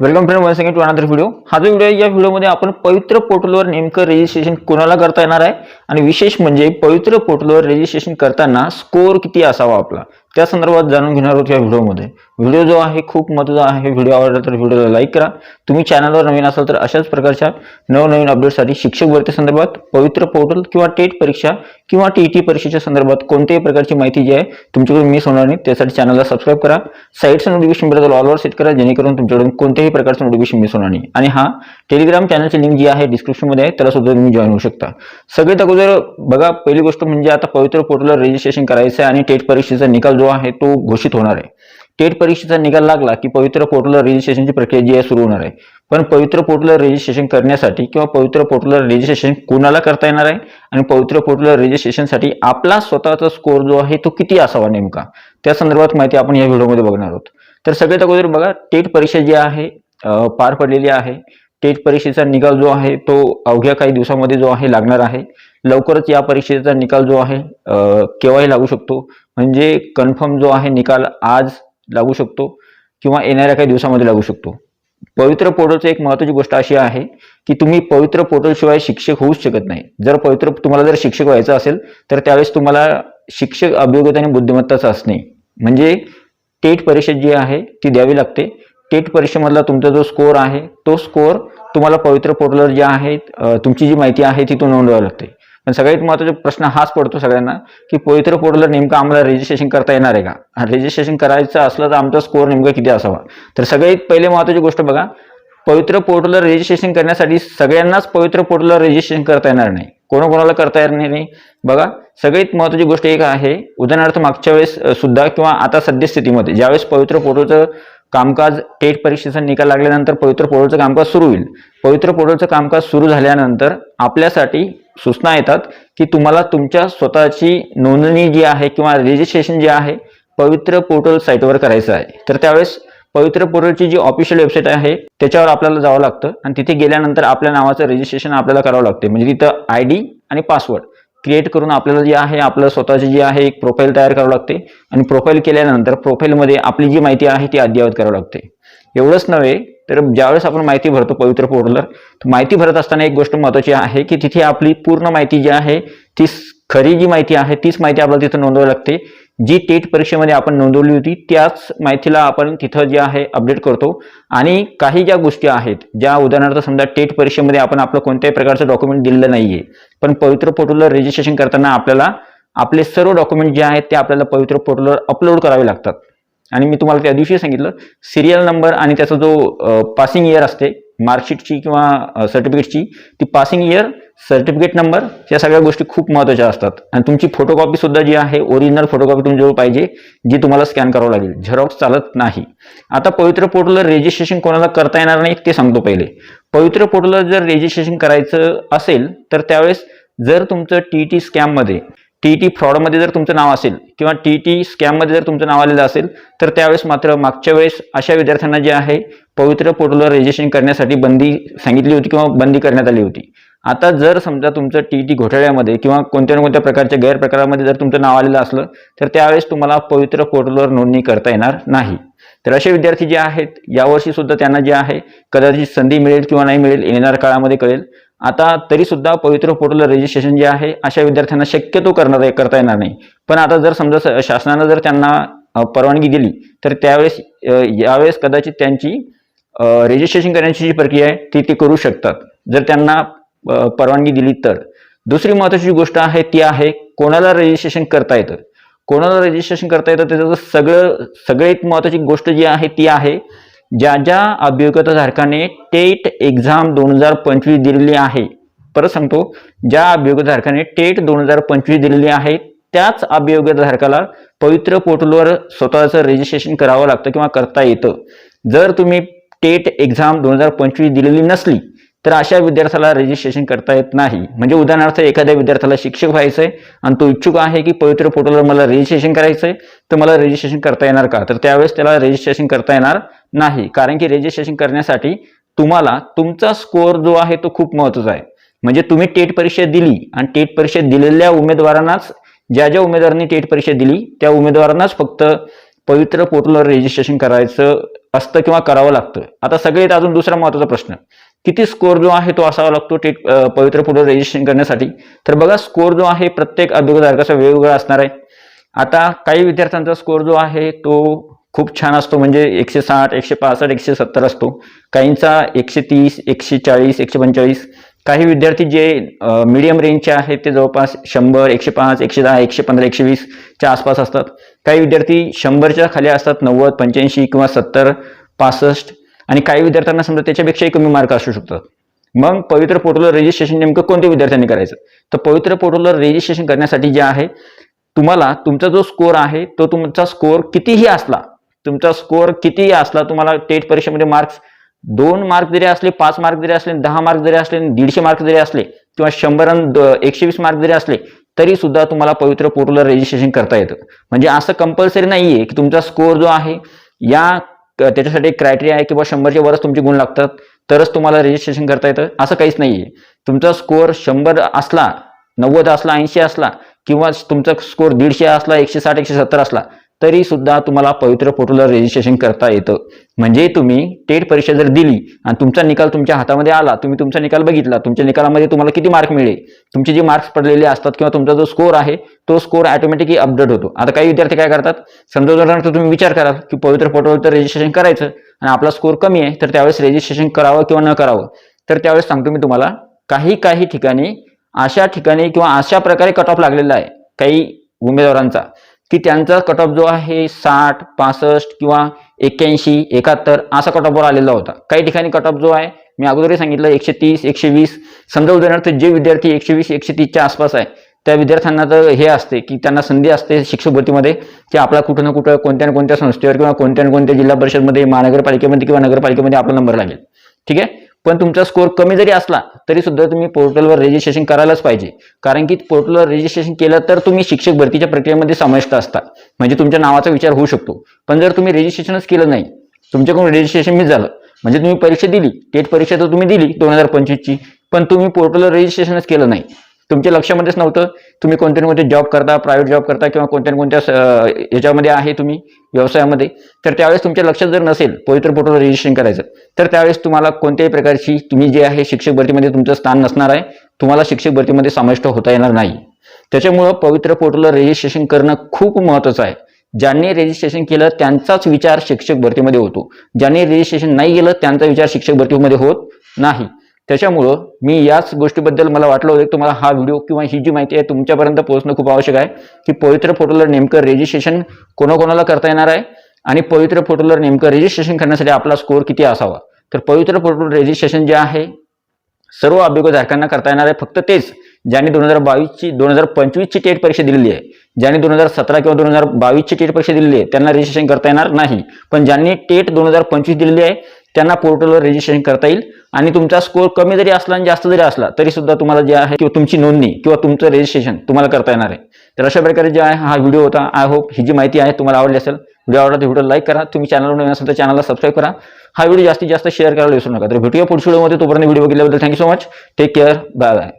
Welcome friend one second to another video हा जो video या व्हिडिओमध्ये आपण पवित्र पोर्टलवर नेमकं रजिस्ट्रेशन कोणाला करता येणार आहे? आणि विशेष म्हणजे पवित्र पोर्टलवर रजिस्ट्रेशन करताना स्कोअर किती असावा आपला? त्या संदर्भात जाणून घेणार आहोत या व्हिडिओमध्ये. व्हिडिओ जो आहे खूप महत्त्वाचा आहे. व्हिडिओ आवडला तर व्हिडिओला लाईक करा. तुम्ही चॅनलवर नवीन असाल तर अशाच प्रकारच्या नवनवीन अपडेटसाठी शिक्षक भरती संदर्भात पवित्र पोर्टल किंवा टेट परीक्षा किंवा टी टी परीक्षेच्या संदर्भात कोणत्याही प्रकारची माहिती जी आहे तुमच्याकडून मिस होणार नाही. त्यासाठी चॅनलला सबस्क्राईब करा. साईडचं नोटिफिकेशनबद्दल ऑलवर सेट करा. जेणेकरून तुमच्याकडून कोणत्याही प्रकारचं नोटिफिकेशन मिस होणार नाही. आणि हा टेलिग्राम चॅनलची लिंक जी आहे डिस्क्रिप्शनमध्ये आहे. त्याला सुद्धा तुम्ही जॉईन होऊ शकता. सगळ्यात अगोदर बघा पहिली गोष्ट म्हणजे आता पवित्र पोर्टलवर रजिस्ट्रेशन करायचं आहे आणि टेट परीक्षेचा निकाल जो आहे तो घोषित होणार आहे. टेट परीक्षेचा निकाल लागला की पवित्र पोर्टलवर रजिस्ट्रेशनची प्रक्रिया जी आहे सुरू होणार आहे. पण पवित्र पोर्टलवर रजिस्ट्रेशन करण्यासाठी किंवा पवित्र पोर्टलवर रजिस्ट्रेशन कोणाला करता येणार आहे? आणि पवित्र पोर्टलवर रजिस्ट्रेशनसाठी आपला स्वतःचा स्कोअर जो आहे तो किती असावा नेमका? त्या संदर्भात माहिती आपण या व्हिडिओमध्ये बघणार आहोत. तर सगळ्यात अगोदर बघा टेट परीक्षा जी आहे पार पडलेली आहे. टेट परीक्षेचा निकाल जो आहे तो अवघ्या काही दिवसामध्ये जो आहे लागणार आहे. लवकरच या परीक्षेचा निकाल जो आहे केव्हाही लागू शकतो. म्हणजे कन्फर्म जो आहे निकाल आज लागू शकतो किंवा येणाऱ्या काही दिवसामध्ये लागू शकतो. पवित्र पोर्टलची एक महत्वाची गोष्ट अशी आहे की तुम्ही पवित्र पोर्टलशिवाय शिक्षक होऊच शकत नाही. जर पवित्र तुम्हाला जर शिक्षक व्हायचं असेल तर त्यावेळेस तुम्हाला शिक्षक अभियोग्यता आणि बुद्धिमत्ताच असणे म्हणजे टेट परीक्षा जी आहे ती द्यावी लागते. टेट परीक्षेमधला तुमचा जो स्कोअर आहे तो स्कोअर तुम्हाला पवित्र पोर्टलवर जे आहे तुमची जी माहिती आहे ती तो नोंदवावी लागते. पण सगळ्यात महत्त्वाचा प्रश्न हाच पडतो सगळ्यांना की पवित्र पोर्टलवर नेमकं आम्हाला रजिस्ट्रेशन करता येणार आहे का? रजिस्ट्रेशन करायचं असलं तर आमचा स्कोअर नेमका किती असावा? तर सगळ्यात पहिले महत्त्वाची गोष्ट बघा पवित्र पोर्टलवर रजिस्ट्रेशन करण्यासाठी सगळ्यांनाच पवित्र पोर्टलवर रजिस्ट्रेशन करता येणार नाही. कोणाकोणाला करता येणार नाही? बघा सगळ्यात महत्त्वाची गोष्ट एक आहे उदाहरणार्थ मागच्या वेळेस सुद्धा किंवा आता सद्यस्थितीमध्ये ज्यावेळेस पवित्र पोर्टलचं कामकाज टेट परीक्षेचा निकाल लागल्यानंतर पवित्र पोर्टलचं कामकाज सुरू होईल. पवित्र पोर्टलचं कामकाज सुरू झाल्यानंतर आपल्यासाठी सूचना येतात की तुम्हाला तुमच्या स्वतःची नोंदणी जी आहे किंवा रजिस्ट्रेशन जे आहे पवित्र पोर्टल साईटवर करायचं आहे. तर त्यावेळेस पवित्र पोर्टलची जी ऑफिशियल वेबसाईट आहे त्याच्यावर आपल्याला जावं लागतं आणि तिथे गेल्यानंतर आपल्या नावाचं रजिस्ट्रेशन आपल्याला करावं लागते. म्हणजे तिथं आय डी आणि पासवर्ड क्रिएट करून आपल्याला जे आहे आपलं स्वतःची जी आहे एक प्रोफाईल तयार करावं लागते आणि प्रोफाईल केल्यानंतर प्रोफाईलमध्ये आपली जी माहिती आहे ती अद्ययावत करावी लागते. एवढंच नव्हे तर ज्यावेळेस आपण माहिती भरतो पवित्र पोर्टलवर तर माहिती भरत असताना एक गोष्ट महत्त्वाची आहे की तिथे आपली पूर्ण माहिती जी आहे ती खरी जी माहिती आहे तीच माहिती आपल्याला तिथं नोंदवावी लागते. जी टेट परीक्षेमध्ये आपण नोंदवली होती त्याच माहितीला आपण तिथं जे आहे अपडेट करतो. आणि काही ज्या गोष्टी आहेत ज्या उदाहरणार्थ समजा टेट परीक्षेमध्ये आपण आपलं कोणत्याही प्रकारचं डॉक्युमेंट दिलेलं नाहीये पण पवित्र पोर्टलवर रजिस्ट्रेशन करताना आपल्याला आपले सर्व डॉक्युमेंट जे आहेत ते आपल्याला पवित्र पोर्टलवर अपलोड करावे लागतात. आणि मी तुम्हाला त्या दिवशी सांगितलं सिरियल नंबर आणि त्याचा जो पासिंग इयर असते मार्कशीटची किंवा सर्टिफिकेटची ती पासिंग इयर सर्टिफिकेट नंबर या सगळ्या गोष्टी खूप महत्त्वाच्या असतात. आणि तुमची फोटोकॉपी सुद्धा जी आहे ओरिजिनल फोटोकॉपी तुमच्याजवळ पाहिजे जी तुम्हाला स्कॅन करावं लागेल. झेरॉक्स चालत नाही. आता पवित्र पोर्टलला रजिस्ट्रेशन कोणाला करता येणार नाही ते सांगतो पहिले. पवित्र पोर्टलला जर रजिस्ट्रेशन करायचं असेल तर त्यावेळेस जर तुमचं टी टी स्कॅममध्ये टी टी फ्रॉडमध्ये जर तुमचं नाव असेल किंवा टी टी स्कॅममध्ये जर तुमचं नाव आलेलं असेल तर त्यावेळेस मात्र मागच्या वेळेस अशा विद्यार्थ्यांना जे आहे पवित्र पोर्टलवर रजिस्ट्रेशन करण्यासाठी बंदी सांगितली होती किंवा बंदी करण्यात आली होती. आता जर समजा तुमचं टी टी घोटाळ्यामध्ये किंवा कोणत्या ना कोणत्या प्रकारच्या गैरप्रकारामध्ये जर तुमचं नाव आलेलं असलं तर त्यावेळेस तुम्हाला पवित्र पोर्टलवर नोंदणी करता येणार नाही. तर असे विद्यार्थी जे आहेत यावर्षी सुद्धा त्यांना जे आहे कदाचित संधी मिळेल किंवा नाही मिळेल येणार काळामध्ये कळेल. आता तरी सुद्धा पवित्र पोर्टल रजिस्ट्रेशन जे आहे अशा विद्यार्थ्यांना शक्यतो करणार करता येणार नाही. पण आता जर समजा शासनानं जर त्यांना परवानगी दिली तर त्यावेळेस यावेळेस कदाचित त्यांची रजिस्ट्रेशन करण्याची जी प्रक्रिया आहे ती ते करू शकतात. जर त्यांना परवानगी दिली तर. दुसरी महत्त्वाची गोष्ट आहे ती आहे कोणाला रजिस्ट्रेशन करता येतं. कोणाला रजिस्ट्रेशन करता येतं त्याचं सगळं सगळ्यात महत्त्वाची गोष्ट जी आहे ती आहे ज्या ज्या अभियोग्यताधारकाने टेट एक्झाम दोन हजार पंचवीस दिलेली आहे. परत सांगतो ज्या अभियोगधारकाने टेट दोन हजार पंचवीस दिलेली आहे त्याच अभियोगधारकाला पवित्र पोर्टलवर स्वतःचं रजिस्ट्रेशन करावं लागतं किंवा करता येतं. जर तुम्ही टेट एक्झाम दोन हजार पंचवीस दिलेली नसली तर अशा विद्यार्थ्याला रजिस्ट्रेशन करता येत नाही. म्हणजे उदाहरणार्थ एखाद्या विद्यार्थ्याला शिक्षक व्हायचं आहे आणि तो इच्छुक आहे की पवित्र पोर्टलवर मला रजिस्ट्रेशन करायचं आहे तर मला रजिस्ट्रेशन करता येणार का? तर त्यावेळेस त्याला रजिस्ट्रेशन करता येणार नाही. कारण की रजिस्ट्रेशन करण्यासाठी तुम्हाला तुमचा स्कोअर जो आहे तो खूप महत्त्वाचा आहे. म्हणजे तुम्ही टेट परीक्षा दिली आणि टेट परीक्षा दिलेल्या उमेदवारांनाच ज्या ज्या उमेदवारांनी टेट परीक्षा दिली त्या उमेदवारांनाच फक्त पवित्र पोर्टलवर रजिस्ट्रेशन करायचं असतं किंवा करावं लागतं. आता सगळ्यात अजून दुसरा महत्त्वाचा प्रश्न. किती स्कोर जो आहे तो असावा लागतो टेट पवित्र पोर्टल रजिस्ट्रेशन करण्यासाठी? तर बघा स्कोर जो आहे प्रत्येक उद्योगधारकाचा वेगवेगळा असणार आहे. आता काही विद्यार्थ्यांचा स्कोर जो आहे तो खूप छान असतो. म्हणजे एकशे साठ एकशे पासष्ट एकशे सत्तर असतो. काहींचा एकशे तीस एकशे चाळीस एकशे पंचेचाळीस काही विद्यार्थी जे मीडियम रेंजचे आहेत ते जवळपास शंभर एकशे पाच एकशे दहा एकशे पंधरा एकशे वीसच्या आसपास असतात. काही विद्यार्थी शंभरच्या खाली असतात नव्वद पंच्याऐंशी किंवा सत्तर पासष्ट. आणि काही विद्यार्थ्यांना समजा त्याच्यापेक्षाही कमी मार्क असू शकतात. मग पवित्र पोर्टलवर रजिस्ट्रेशन नेमकं कोणत्या विद्यार्थ्यांनी करायचं? तर पवित्र पोर्टलवर रजिस्ट्रेशन करण्यासाठी जे आहे तुम्हाला तुमचा जो स्कोर आहे तो तुमचा स्कोर कितीही असला तुमचा स्कोअर किती असला तुम्हाला टेट परीक्षेमध्ये मार्क्स दोन मार्क जरी असले पाच मार्क जरी असले दहा मार्क जरी असले दीडशे मार्क जरी असले किंवा शंभर एकशे वीस मार्क जरी असले तरी सुद्धा तुम्हाला पवित्र पोर्टलला रजिस्ट्रेशन करता येतं. म्हणजे असं कंपल्सरी नाहीये की तुमचा स्कोअर जो आहे या त्याच्यासाठी क्रायटेरिया आहे किंवा शंभरचे शंभरच्या वरच तुमचे गुण लागतात तरच तुम्हाला रजिस्ट्रेशन करता येतं. असं काहीच नाहीये. तुमचा स्कोअर शंभर असला नव्वद असला ऐंशी असला किंवा तुमचा स्कोअर दीडशे असला एकशे साठ एकशे सत्तर असला तरी सुद्धा तुम्हाला पवित्र पोर्टलवर रजिस्ट्रेशन करता येतं. म्हणजे तुम्ही टेट परीक्षा जर दिली आणि तुमचा निकाल तुमच्या हातामध्ये आला तुम्ही तुमचा निकाल बघितला तुमच्या निकालामध्ये तुम्हाला किती मार्क मिळेल? तुमचे जे मार्क्स पडलेले असतात किंवा तुमचा जो स्कोर आहे तो स्कोर ऑटोमॅटिकली अपडेट होतो. आता काही विद्यार्थी काय करतात? समजा उदाहरणार्थ तुम्ही विचार कराल की पवित्र पोर्टलवर रजिस्ट्रेशन करायचं आणि आपला स्कोर कमी आहे तर त्यावेळेस रजिस्ट्रेशन करावं किंवा न करावं? तर त्यावेळेस सांगतो मी तुम्हाला काही काही ठिकाणी अशा ठिकाणी किंवा अशा प्रकारे कट ऑफ लागलेला आहे काही उमेदवारांचा. की त्यांचा कट ऑफ जो आहे साठ पासष्ट किंवा एक्क्याऐंशी एकाहत्तर असा कट ऑफवर आलेला होता. काही ठिकाणी कट ऑफ जो आहे मी अगोदरही सांगितलं एकशे तीस एकशे वीस समजा उदाहरणार्थ जे विद्यार्थी एकशे वीस एकशे तीसच्या आसपास आहे त्या विद्यार्थ्यांना तर हे असते की त्यांना संधी असते शिक्षक भरतीमध्ये की आपला कुठं ना कुठं कोणत्या ना कोणत्या संस्थेवर किंवा कोणत्या ना कोणत्या जिल्हा परिषदमध्ये महानगरपालिकेमध्ये किंवा नगरपालिकेमध्ये आपला नंबर लागेल. ठीक आहे? पण तुमचा स्कोर कमी जरी असला तरी सुद्धा तुम्ही पोर्टलवर रजिस्ट्रेशन करायलाच पाहिजे. कारण की पोर्टलवर रजिस्ट्रेशन केलं तर तुम्ही शिक्षक भरतीच्या प्रक्रियेमध्ये समाविष्ट असता म्हणजे तुमच्या नावाचा विचार होऊ शकतो. पण जर तुम्ही रजिस्ट्रेशनच केलं नाही तुमच्याकडून रजिस्ट्रेशन मिस झालं म्हणजे तुम्ही परीक्षा दिली टेट परीक्षा तर तुम्ही दिली दोन हजार पंचवीसची पण तुम्ही पोर्टलवर रजिस्ट्रेशनच केलं नाही तुमच्या लक्षामध्येच नव्हतं. तुम्ही कोणत्या कोणते जॉब करता प्रायव्हेट जॉब करता किंवा कोणत्या ना कोणत्या याच्यामध्ये आहे तुम्ही व्यवसायामध्ये. तर त्यावेळेस तुमच्या लक्षात जर नसेल पवित्र पोर्टलवर रजिस्ट्रेशन करायचं तर त्यावेळेस तुम्हाला कोणत्याही प्रकारची तुम्ही जे आहे शिक्षक भरतीमध्ये तुमचं स्थान नसणार आहे. तुम्हाला शिक्षक भरतीमध्ये समाविष्ट होता येणार नाही. त्याच्यामुळं पवित्र पोर्टलवर रजिस्ट्रेशन करणं खूप महत्त्वाचं आहे. ज्यांनी रजिस्ट्रेशन केलं त्यांचाच विचार शिक्षक भरतीमध्ये होतो. ज्यांनी रजिस्ट्रेशन नाही केलं त्यांचा विचार शिक्षक भरतीमध्ये होत नाही. त्याच्यामुळं मी याच गोष्टीबद्दल मला वाटलं होतं की तुम्हाला हा व्हिडिओ किंवा ही जी माहिती आहे तुमच्यापर्यंत पोहोचणं खूप आवश्यक आहे. की पवित्र पोर्टलवर नेमकं रजिस्ट्रेशन कोणाकोणाला करता येणार आहे आणि पवित्र फोटोला नेमकं रजिस्ट्रेशन करण्यासाठी आपला स्कोर किती असावा. तर पवित्र पोर्टल रजिस्ट्रेशन जे आहे सर्व अभियोगधारकांना करता येणार आहे. फक्त तेच ज्यांनी दोन हजार बावीसची दोन हजार पंचवीसची टेट परीक्षा दिलेली आहे ज्यांनी दोन हजार सतरा किंवा दोन हजार बावीसची टेट परीक्षा दिलेली आहे त्यांना रजिस्ट्रेशन करता येणार नाही. पण ज्यांनी टेट दोन हजार पंचवीस दिलेली आहे त्यांना पोर्टलवर रजिस्ट्रेशन करता येईल. आणि तुमचा स्कोर कमी जरी असला आणि जास्त जरी असला तरी सुद्धा तुम्हाला जे आहे किंवा तुमची नोंदणी किंवा तुमचं रजिस्ट्रेशन तुम्हाला करता येणार आहे. तर अशा प्रकारे जे आहे हा व्हिडिओ होता. आय होप ही जी माहिती आहे तुम्हाला आवडली असेल व्हिडिओ आवडला तर व्हिडिओ लाईक करा. तुम्ही चॅनलवर नवीन असेल तर चॅनलला सबस्क्राईब करा. हा व्हिडिओ जास्तीत जास्त शेअर करायला विसरू नका. तर भेटूया पुढच्या व्हिडिओमध्ये तोपर्यंत video बघितल्याबद्दल thank you so much take care bye bye